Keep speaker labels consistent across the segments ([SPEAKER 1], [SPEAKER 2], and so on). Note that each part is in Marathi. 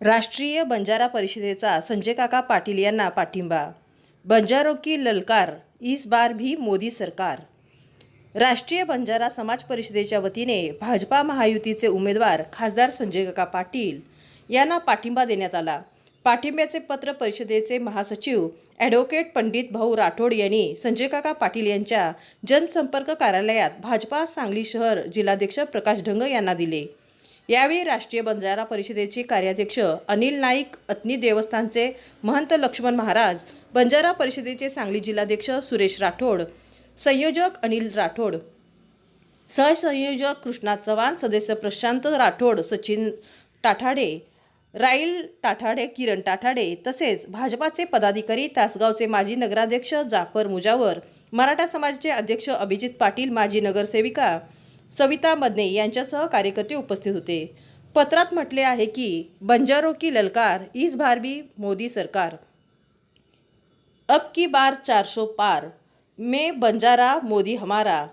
[SPEAKER 1] राष्ट्रीय बंजारा परिषदेचा संजय काका पाटील यांना पाठिंबा. बंजारो की ललकार इस बार भी मोदी सरकार. राष्ट्रीय बंजारा समाज परिषदेच्या वतीने भाजपा महायुतीचे उमेदवार खासदार संजय काका पाटील यांना पाठिंबा देण्यात आला. पाठिंब्याचे पत्र परिषदेचे महासचिव ॲडव्होकेट पंडित भाऊ राठोड यांनी संजय काका पाटील यांच्या जनसंपर्क कार्यालयात भाजपा सांगली शहर जिल्हाध्यक्ष प्रकाश ढंग यांना दिले. यावेळी राष्ट्रीय बंजारा परिषदेचे कार्याध्यक्ष अनिल नाईक अत्नी देवस्थानचे महंत लक्ष्मण महाराज बंजारा परिषदेचे सांगली जिल्हाध्यक्ष सुरेश राठोड संयोजक अनिल राठोड सहसंयोजक कृष्णा चव्हाण सदस्य प्रशांत राठोड सचिन टाठाडे राईल टाठाडे किरण टाठाडे तसेच भाजपाचे पदाधिकारी तासगावचे माजी नगराध्यक्ष जाफर मुजावर मराठा समाजाचे अध्यक्ष अभिजित पाटील माजी नगरसेविका सविता मदने यांच्यासह कार्यकर्ते उपस्थित होते. पत्रात म्हटले आहे की बंजारो की ललकार इस बार भी मोदी सरकार. अब की बार चारसो पार मे बंजारा मोदी हमारा.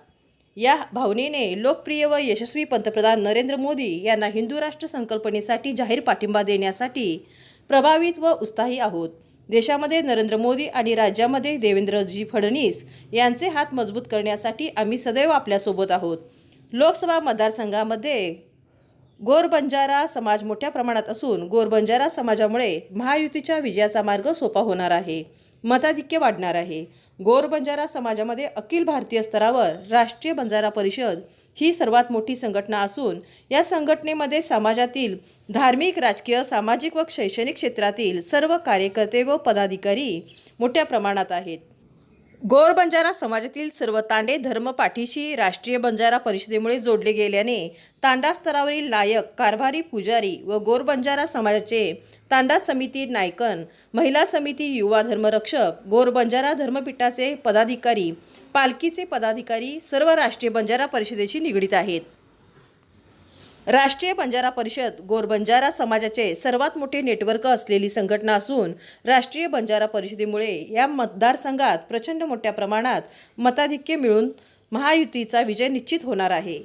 [SPEAKER 1] या भावनेने लोकप्रिय व यशस्वी पंतप्रधान नरेंद्र मोदी यांना हिंदू राष्ट्र संकल्पनेसाठी जाहीर पाठिंबा देण्यासाठी प्रभावित व उत्साही आहोत. देशामध्ये नरेंद्र मोदी आणि राज्यामध्ये देवेंद्रजी फडणवीस यांचे हात मजबूत करण्यासाठी आम्ही सदैव आपल्यासोबत आहोत. लोकसभा मतदारसंघामध्ये गोर बंजारा समाज मोठ्या प्रमाणात असून गोर बंजारा समाजामुळे महायुतीच्या विजयाचा मार्ग सोपा होणार आहे. मताधिक्य वाढणार आहे. गोर बंजारा समाजामध्ये अखिल भारतीय स्तरावर राष्ट्रीय बंजारा परिषद ही सर्वात मोठी संघटना असून या संघटनेमध्ये समाजातील धार्मिक राजकीय सामाजिक व शैक्षणिक क्षेत्रातील सर्व कार्यकर्ते व पदाधिकारी मोठ्या प्रमाणात आहेत. गोर बंजारा समाजातील सर्व तांडे धर्मपाठीशी राष्ट्रीय बंजारा परिषदेमुळे जोडले गेल्याने तांडा स्तरावरील लायक कारभारी पुजारी व गोर बंजारा समाजाचे तांडा समिती नायकन महिला समिती युवा धर्मरक्षक गोर बंजारा धर्मपीठाचे पदाधिकारी पालखीचे पदाधिकारी सर्व राष्ट्रीय बंजारा परिषदेशी निगडीत आहेत. राष्ट्रीय बंजारा परिषद गोर बंजारा समाजाचे सर्वात मोठे नेटवर्क असलेली संघटना असून राष्ट्रीय बंजारा परिषदेमुळे या मतदारसंघात प्रचंड मोठ्या प्रमाणात मताधिक्य मिळून महायुतीचा विजय निश्चित होणार आहे.